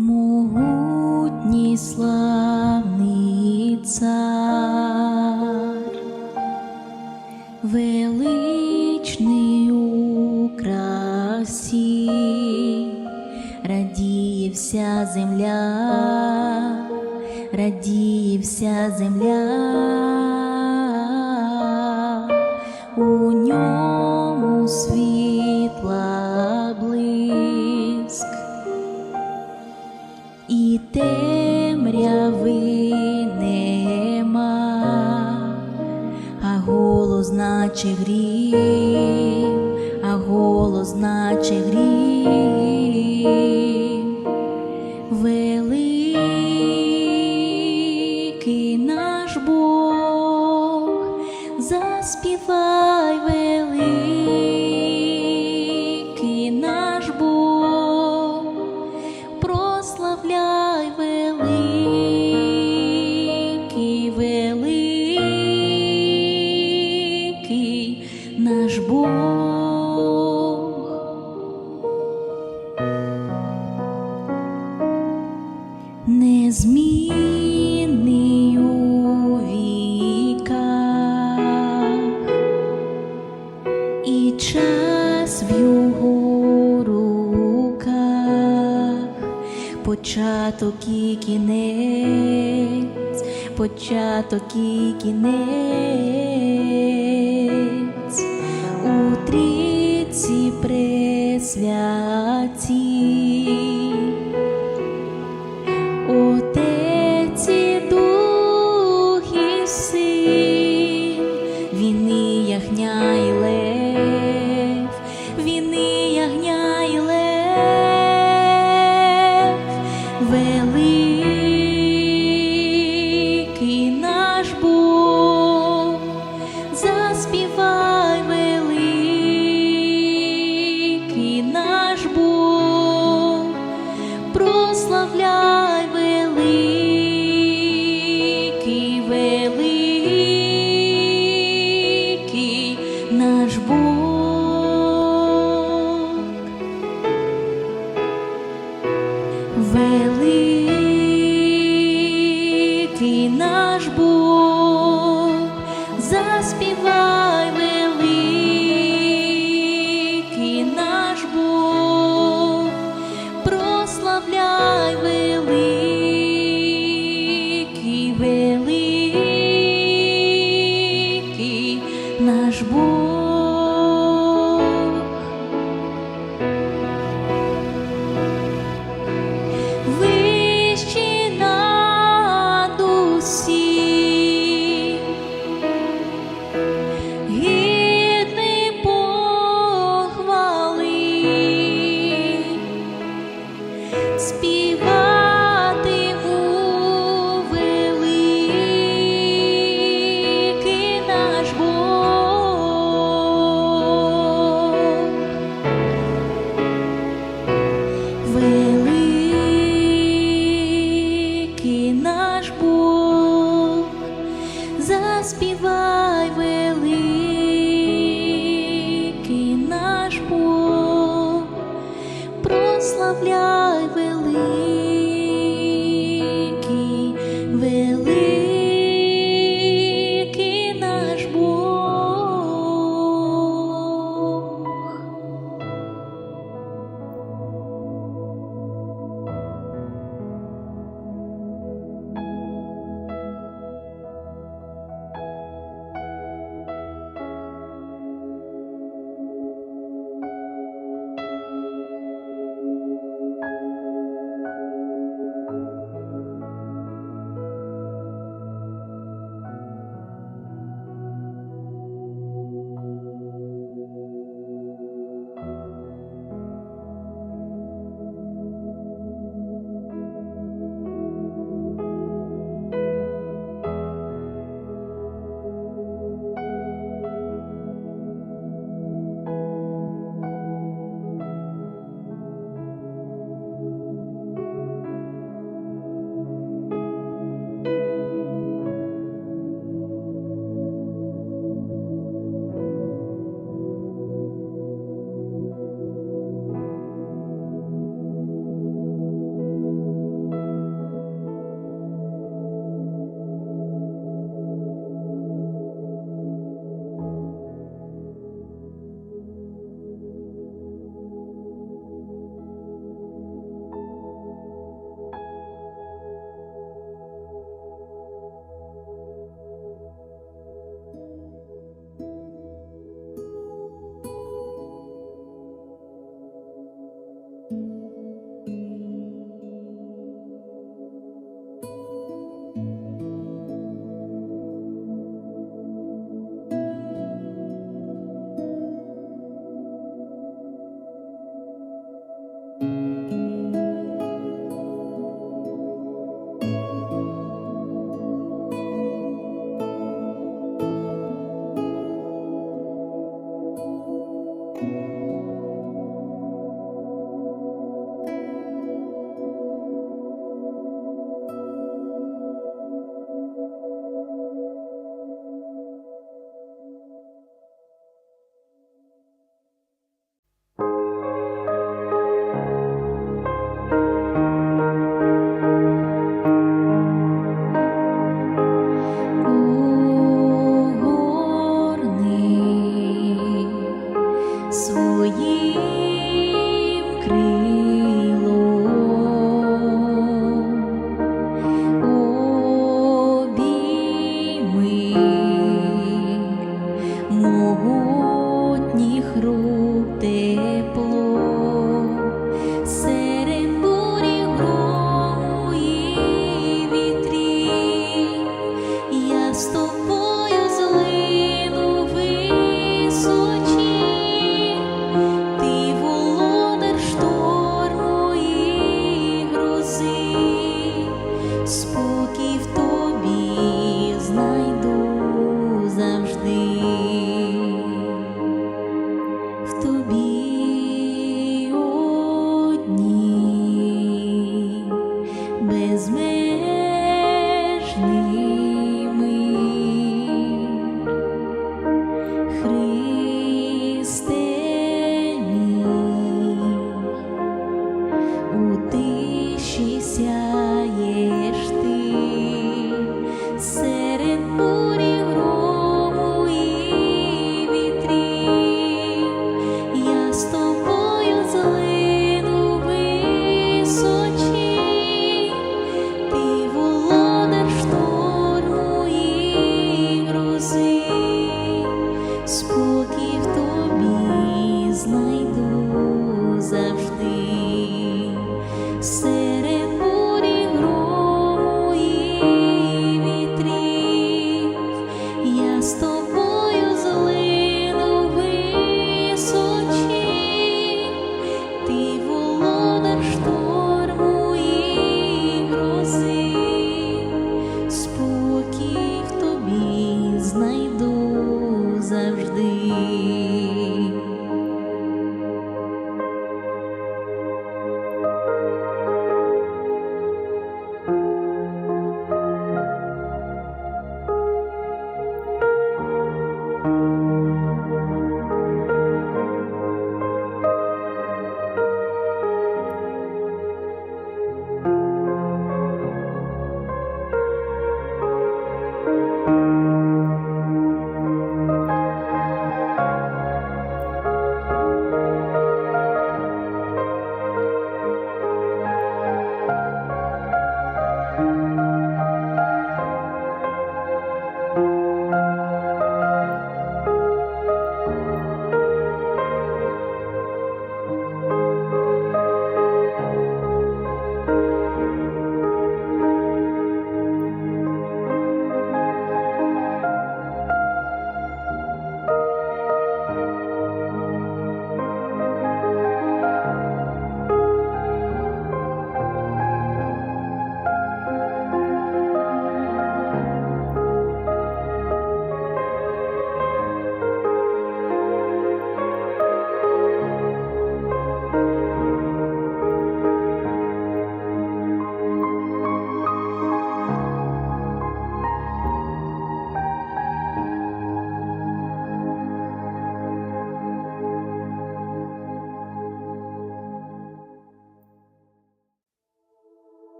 могутній славний цар, величний у красі, радіє вся земля, радіє вся земля. і кінець, початок і кінець, у трійці пресвяті.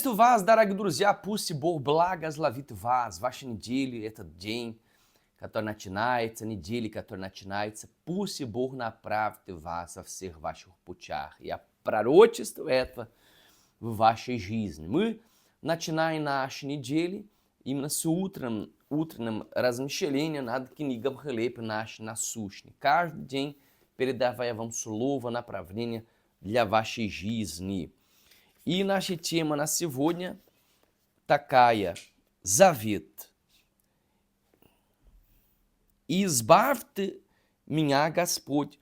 Приветствую вас, дорогие друзья! Пусть Бог благословит вас, ваши недели, этот день, который начинается, недели, который начинается. Пусть Бог направит вас во всех ваших путях. Я пророчествую это в вашей жизни. Мы начинаем наши недели именно с утром, утренним размышлением над книгом «Хлеб наш насущный». Каждый день передавая вам слово, направление для вашей жизни. И наша тема на сегодня такая – завет. «Избавьте меня, Господь,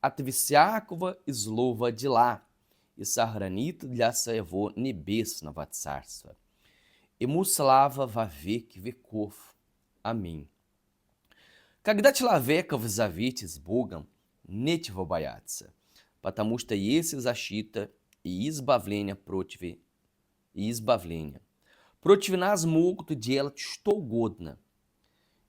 от всякого и злого дела, и сохранит для своего небесного царства. Ему слава во веки веков. Аминь. Когда человек в завете с Богом, нечего бояться, потому что есть защита и избавление против и избавление. Против нас могут делать что угодно.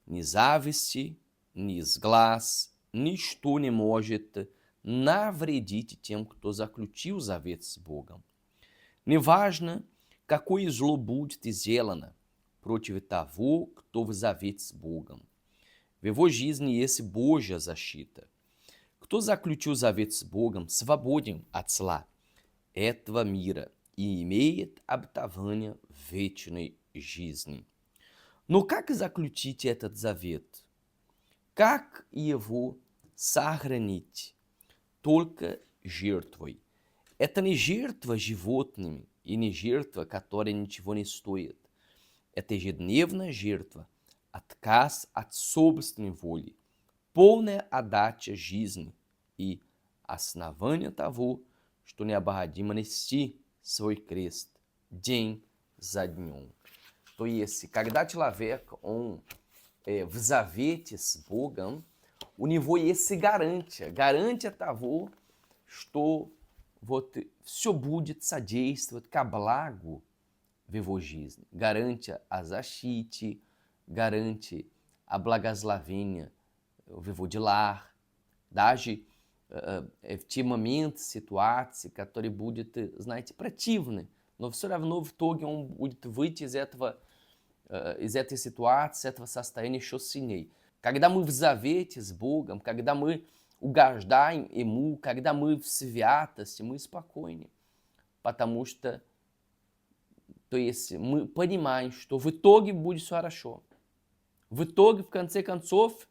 Ни зависти, ни сглаз, ничто не может навредить тем, кто заключил завет с Богом. Неважно, какое зло будет сделано против того, кто в завет с Богом. В его жизни есть Божья защита. Кто заключил завет с Богом, свободен от зла этого мира и имеет обетование вечной жизни. Но как заключить этот завет? Как его сохранить? Только жертвой. Это не жертва животными и не жертва, которая ничего не стоит. Это ежедневная жертва, отказ от собственной воли, полная отдача жизни и основание того, что необходимо нести свой крест день за днем. То есть, когда человек он é, в завете с Богом, у него есть гарантия. Гарантия того, что вот все будет содействовать ко благу в его жизни. Гарантия a защите, гарантия a благословение в его делах. Даже в те моменты, ситуации, которые будут, знаете, противны, но все равно в итоге он будет выйти из этого, из этой ситуации, этого состояния еще сильнее. Когда мы в завете с Богом, когда мы угождаем Ему, когда мы в святости, мы спокойны, потому что, то есть мы понимаем, что в итоге будет все хорошо. В итоге, в конце концов,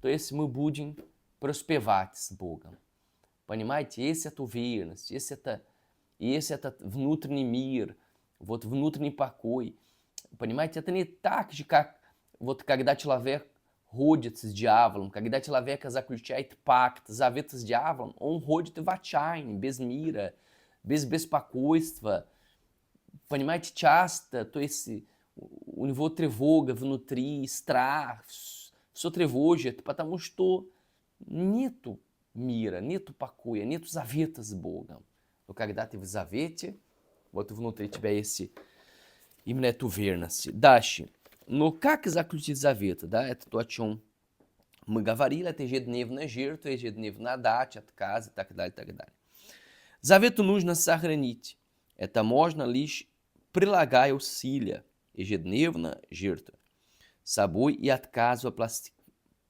то есть мы будем преуспевать с Богом. Понимаете, есть эта уверенность, есть, это, есть этот внутренний мир, вот внутренний покой. Понимаете, это не так же, как вот когда человек ходит с дьяволом, когда человек заключает пакт, завет с дьяволом, он ходит в отчаянии, без мира, без беспокойства. Понимаете, часто, то есть у него тревога внутри, страх, все тревожит, потому что нету мира, нету покоя, нету завета с Богом. Но когда ты в завете, вот внутри тебя есть именно эту верность. Дальше. Но как заключить завет? Да? Это то, о чем мы говорили, это ежедневная жертва, ежедневная дача, отказ и так далее, и так далее. Завету нужно сохранить. Это можно лишь прилагая усилия, ежедневно жертва, собой и отказу пласти,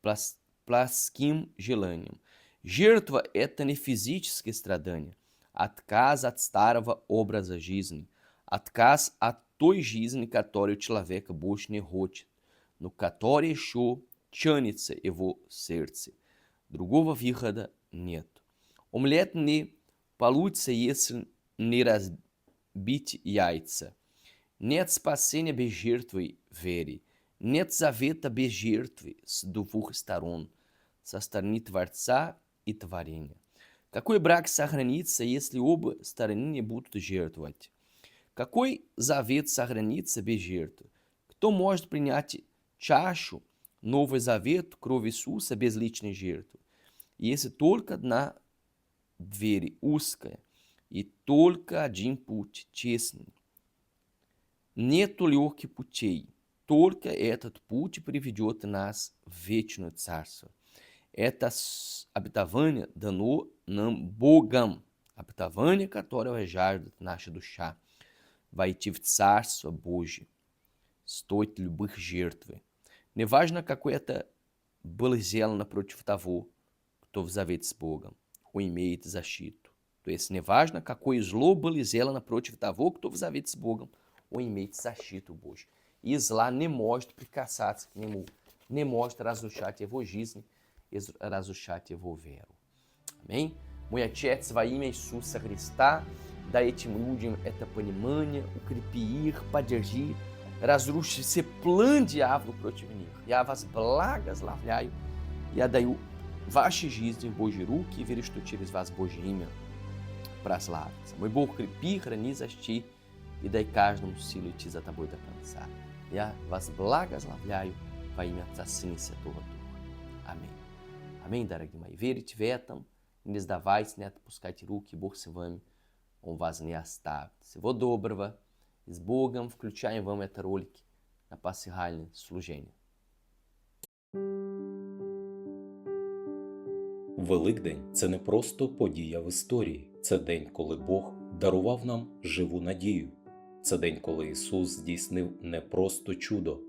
пласти, плоским желанием. Жертва – это не физическое страдание, отказ от старого образа жизни, отказ от той жизни, которую человек больше не хочет, но которая еще тянется его сердце. Другого выхода нет. Омлет не получится, если не разбить яйца. Нет спасения без жертвы веры. Нет завета без жертвы с двух сторон – со стороны Творца и творения. Какой брак сохранится, если оба стороны не будут жертвовать? Какой завет сохранится без жертвы? Кто может принять чашу, Новый Завет, кровь Иисуса без личной жертвы? Если только одна дверь узкая и только один путь честный. Нету легких путей, только этот путь приведет нас в вечное царство. Это обетование дано нам Богом. Обетование, которое жаждет наша душа. войти в Царство Божье, стоит любых жертвы. Неважно, какое это было сделано против того, кто в завет с Богом, он имеет защиту. То есть неважно, какое зло было сделано против того, кто в завет с Богом, он имеет защиту Божью. И зла не может прикасаться к нему, не может разрушать его жизнь razušati volveram. Amém? Muiatets vaim su sacristá, da etim ludim eta panimania, ukripiir padergi, razrushi se plan de avro protivenir, e avas blagas lavlhaio, e adaiu vaxigiz em bojiru, que viristutiris vas bojimia, pras lavas. Moibor cripir ranizasti, e daí casnum silo e taboita cansar. E avas blagas lavlhaio, vaim atassin se torto. Аминь, дорогие мои. Верите в этом, не сдавайтесь, не отпускайте руки, Бог с вами, Он вас не оставит. Всего доброго, и с Богом, включаем вам это ролики на пасхальное служение. Великдень це не просто подія в історії, це день, коли Бог дарував нам живу надію. Це день, коли Ісус здійснив не просто чудо,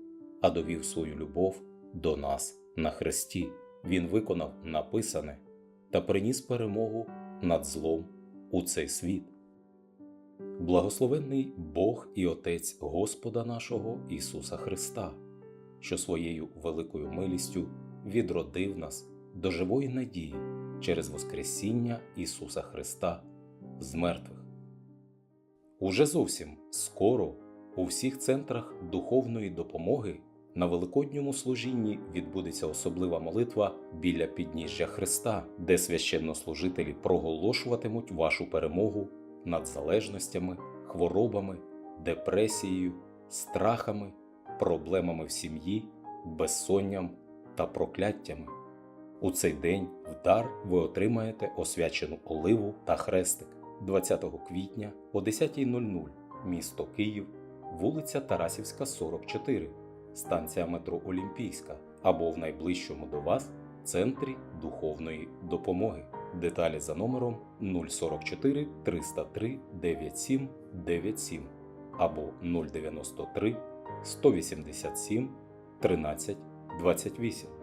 а довів свою любов до нас на хресті. Він виконав написане та приніс перемогу над злом у цей світ. Благословенний Бог і Отець Господа нашого Ісуса Христа, що своєю великою милістю відродив нас до живої надії через Воскресіння Ісуса Христа з мертвих. Уже зовсім скоро у всіх центрах духовної допомоги на великодньому служінні відбудеться особлива молитва біля підніжжя Христа, де священнослужителі проголошуватимуть вашу перемогу над залежностями, хворобами, депресією, страхами, проблемами в сім'ї, безсонням та прокляттями. У цей день в дар ви отримаєте освячену оливу та хрестик 20 квітня о 10.00 місто Київ, вулиця Тарасівська, 44, станція метро Олімпійська або в найближчому до вас центрі духовної допомоги. Деталі за номером 044 303 97 97 або 093 187 13 28.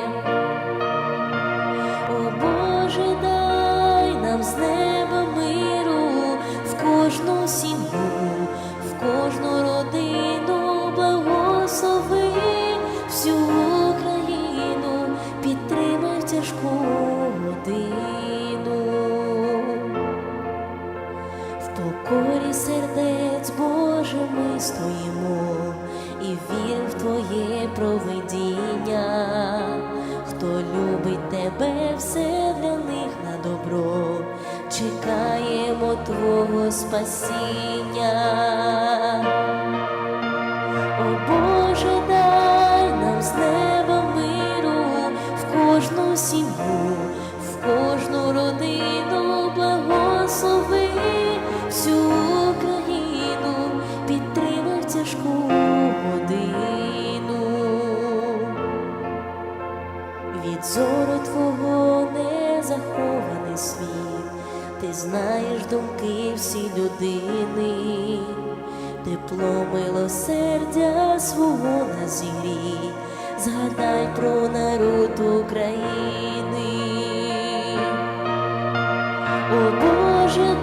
Твоє провидіння. Хто любить тебе, все для них на добро, чекаємо Твого спасіння. Знаєш думки всі людини, тепло милосердя свого на землі, згадай про народ України. О Боже,